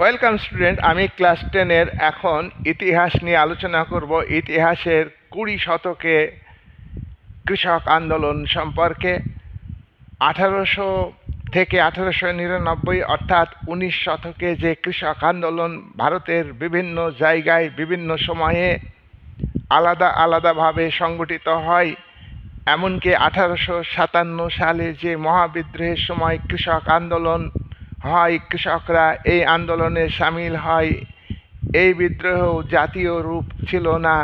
Welcome student আমি class টেনের এখন ইতিহাস নিয়ে আলোচনা করব। ইতিহাসের কুড়ি শতকে কৃষক আন্দোলন সম্পর্কে। আঠারোশো থেকে আঠারোশো নিরানব্বই অর্থাৎ উনিশ শতকে যে কৃষক আন্দোলন ভারতের বিভিন্ন জায়গায়, বিভিন্ন সময়ে আলাদা আলাদাভাবে সংগঠিত হয়, এমনকি আঠারোশো সাতান্ন সালে যে মহাবিদ্রোহের সময় কৃষক আন্দোলন হয় কৃষকরা এই আন্দোলনে সামিল হয়। এই বিদ্রোহ জাতীয় রূপ ছিল না।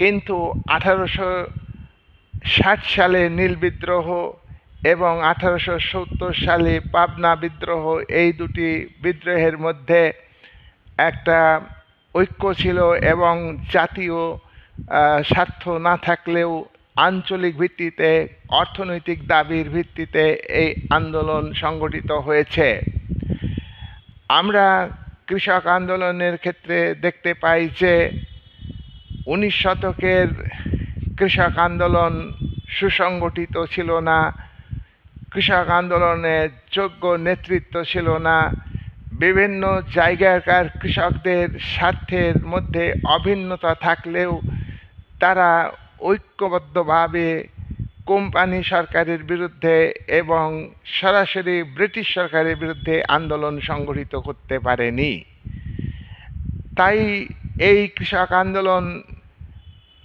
কিন্তু আঠারোশো ষাট সালে নীল বিদ্রোহ এবং আঠারোশো সত্তর সালে পাবনা বিদ্রোহ, এই দুটি বিদ্রোহের মধ্যে একটা ঐক্য ছিল এবং জাতীয় স্বার্থ না থাকলেও আঞ্চলিক ভিত্তিতে, অর্থনৈতিক দাবির ভিত্তিতে এই আন্দোলন সংগঠিত হয়েছে। আমরা কৃষক আন্দোলনের ক্ষেত্রে দেখতে পাই যে, উনিশ শতকের কৃষক আন্দোলন সুসংগঠিত ছিল না, কৃষক আন্দোলনে যোগ্য নেতৃত্ব ছিল না, বিভিন্ন জায়গাকার কৃষকদের স্বার্থের মধ্যে অভিন্নতা থাকলেও তারা ঐক্যবদ্ধভাবে কোম্পানি সরকারের বিরুদ্ধে এবং সরাসরি ব্রিটিশ সরকারের বিরুদ্ধে আন্দোলন সংগঠিত করতে পারেনি। তাই এই কৃষক আন্দোলন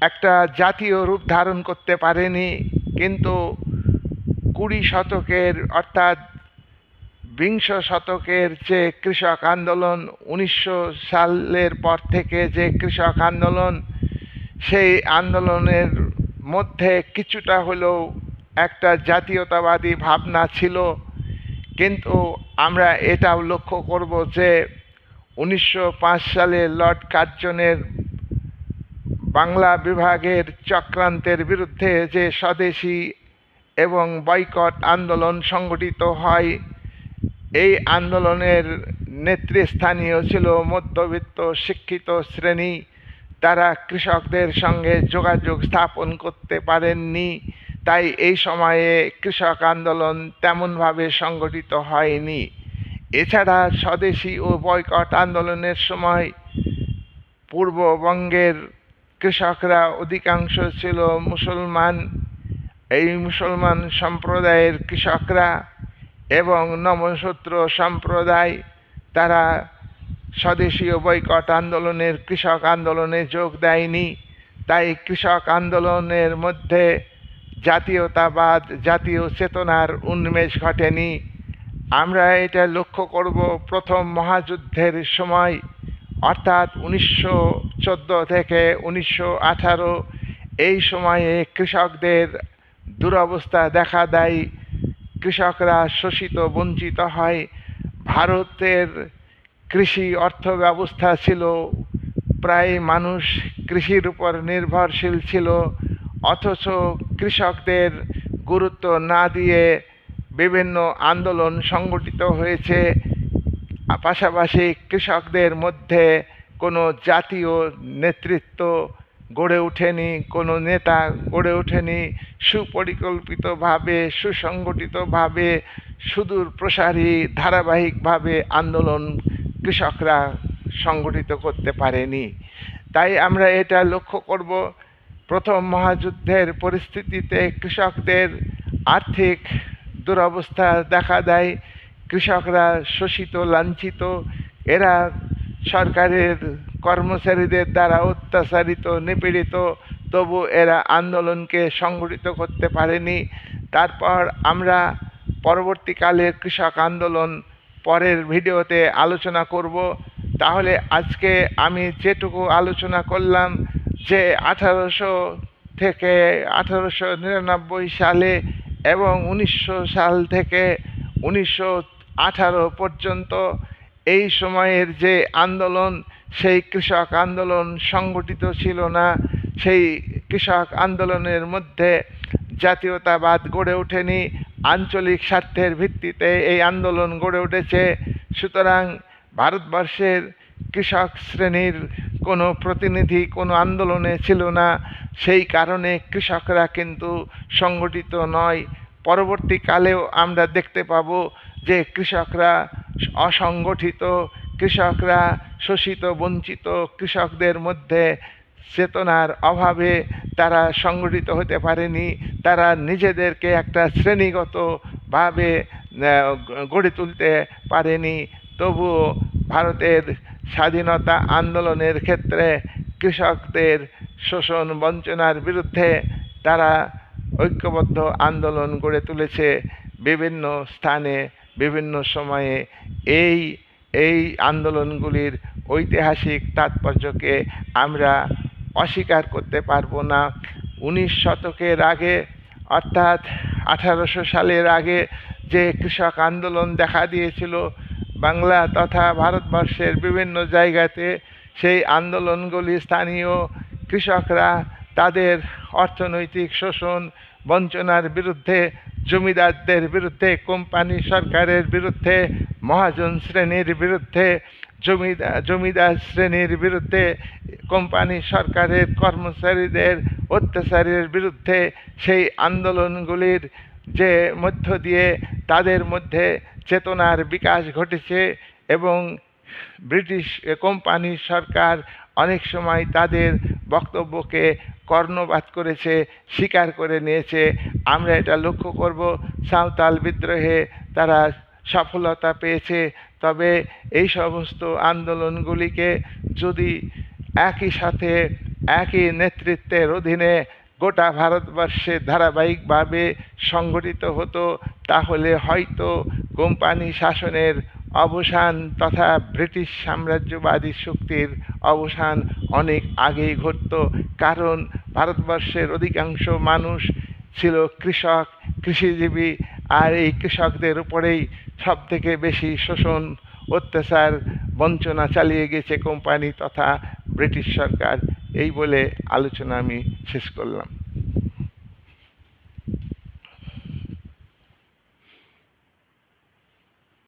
একটা জাতীয় রূপ ধারণ করতে পারেনি, কিন্তু কুড়ি শতকের অর্থাৎ বিংশ শতকের যে কৃষক আন্দোলন, উনিশশো সালের পর থেকে যে কৃষক আন্দোলন সেই আন্দোলনের মধ্যে কিছুটা হলেও একটা জাতীয়তাবাদী ভাবনা ছিল। কিন্তু আমরা এটাও লক্ষ্য করব যে উনিশশো পাঁচ সালে লর্ড কার্জনের বাংলা বিভাগের চক্রান্তের বিরুদ্ধে যে স্বদেশী এবং বয়কট আন্দোলন সংগঠিত হয়, এই আন্দোলনের নেতৃস্থানীয় ছিল মধ্যবিত্ত শিক্ষিত শ্রেণি। তারা কৃষকদের সঙ্গে যোগাযোগ স্থাপন করতে পারেননি। তাই এই সময়ে কৃষক আন্দোলন তেমনভাবে সংগঠিত হয়নি। এছাড়া স্বদেশি ও বয়কট আন্দোলনের সময় পূর্ববঙ্গের কৃষকরা অধিকাংশ ছিল মুসলমান। এই মুসলমান সম্প্রদায়ের কৃষকরা এবং নমশূদ্র সম্প্রদায়, তারা স্বদেশীয় বৈকট আন্দোলনের কৃষক আন্দোলনে যোগ দেয়নি। তাই কৃষক আন্দোলনের মধ্যে জাতীয়তাবাদ, জাতীয় চেতনার উন্মেষ ঘটেনি। আমরা এটা লক্ষ্য করব প্রথম মহাযুদ্ধের সময়, অর্থাৎ উনিশশো চোদ্দ থেকে উনিশশো আঠারো। এই সময়ে কৃষকদের দুরবস্থা দেখা দেয়। কৃষকরা শোষিত, বঞ্চিত হয়। ভারতের কৃষি অর্থ ব্যবস্থা ছিল, প্রায় মানুষ কৃষির উপর নির্ভরশীল ছিল, অথচ কৃষকদের গুরুত্ব না দিয়ে বিভিন্ন আন্দোলন সংগঠিত হয়েছে। পাশাপাশি কৃষকদের মধ্যে কোনো জাতীয় নেতৃত্ব গড়ে ওঠেনি, কোনো নেতা গড়ে ওঠেনি। সুপরিকল্পিতভাবে, সুসংগঠিতভাবে সুদূর প্রসারী ধারাবাহিকভাবে আন্দোলন কৃষকরা সংগঠিত করতে পারেনি। তাই আমরা এটা লক্ষ্য করব, প্রথম মহাযুদ্ধের পরিস্থিতিতে কৃষকদের আর্থিক দুরবস্থা দেখা দেয়, কৃষকরা শোষিত, লাঞ্ছিত, এরা সরকারের কর্মচারীদের দ্বারা অত্যাচারিত, নিপীড়িত, তবু এরা আন্দোলনকে সংগঠিত করতে পারেনি। তারপর আমরা পরবর্তীকালে কৃষক আন্দোলন পরের ভিডিওতে আলোচনা করব। তাহলে আজকে আমি যেটুকু আলোচনা করলাম যে আঠারোশো থেকে আঠারোশো নিরানব্বই সালে এবং উনিশশো সাল থেকে উনিশশো আঠারো পর্যন্ত এই সময়ের যে আন্দোলন, সেই কৃষক আন্দোলন সংগঠিত ছিল না। সেই কৃষক আন্দোলনের মধ্যে জাতীয়তাবাদ গড়ে ওঠেনি। আঞ্চলিক স্বার্থের ভিত্তিতে এই আন্দোলন গড়ে উঠেছে। সুতরাং ভারতবর্ষের কৃষক শ্রেণির কোনো প্রতিনিধি কোনো আন্দোলনে ছিল না। সেই কারণে কৃষকরা কিন্তু সংগঠিত নয়। পরবর্তীকালেও আমরা দেখতে পাবো যে কৃষকরা অসংগঠিত, কৃষকরা শোষিত, বঞ্চিত কৃষকদের মধ্যে চেতনার অভাবে তারা সংগঠিত হতে পারেনি। তারা নিজেদেরকে একটা শ্রেণীগতভাবে গড়ে তুলতে পারেনি। তবুও ভারতের স্বাধীনতা আন্দোলনের ক্ষেত্রে কৃষকদের শোষণ বঞ্চনার বিরুদ্ধে তারা ঐক্যবদ্ধ আন্দোলন গড়ে তুলেছে বিভিন্ন স্থানে, বিভিন্ন সময়ে। এই এই আন্দোলনগুলির ঐতিহাসিক তাৎপর্যকে আমরা অস্বীকার করতে পারব না। উনিশ শতকের আগে, অর্থাৎ আঠারোশো সালের আগে যে কৃষক আন্দোলন দেখা দিয়েছিল বাংলা তথা ভারতবর্ষের বিভিন্ন জায়গাতে, সেই আন্দোলনগুলি স্থানীয় কৃষকরা তাদের অর্থনৈতিক শোষণ, বঞ্চনার বিরুদ্ধে, জমিদারদের বিরুদ্ধে, কোম্পানি সরকারের বিরুদ্ধে, মহাজন শ্রেণির বিরুদ্ধে জমিদার জমিদার শ্রেণির বিরুদ্ধে কোম্পানি সরকারের কর্মচারীদের অত্যাচারের বিরুদ্ধে সেই আন্দোলনগুলির যে মধ্য দিয়ে তাদের মধ্যে চেতনার বিকাশ ঘটেছে এবং ব্রিটিশ কোম্পানি সরকার অনেক সময় তাদের বক্তব্যকে কর্ণপাত করেছে, স্বীকার করে নিয়েছে। আমরা এটা লক্ষ্য করব, সাঁওতাল বিদ্রোহে তারা সফলতা পেয়েছে তবে এই সমস্ত আন্দোলনগুলিকে যদি একই সাথে, একই নেতৃত্বের অধীনে গোটা ভারতবর্ষে ধারাবাহিকভাবে সংগঠিত হতো, তাহলে হয়তো কোম্পানি শাসনের অবসান তথা ব্রিটিশ সাম্রাজ্যবাদী শক্তির অবসান অনেক আগেই ঘটত। কারণ ভারতবর্ষের অধিকাংশ মানুষ ছিল কৃষক, কৃষিজীবী আর এই কৃষকদের উপরেই সব থেকে বেশি শোষণ, অত্যাচার, বঞ্চনা চালিয়ে গেছে কোম্পানি তথা ব্রিটিশ সরকার। এই বলে আলোচনা আমি শেষ করলাম।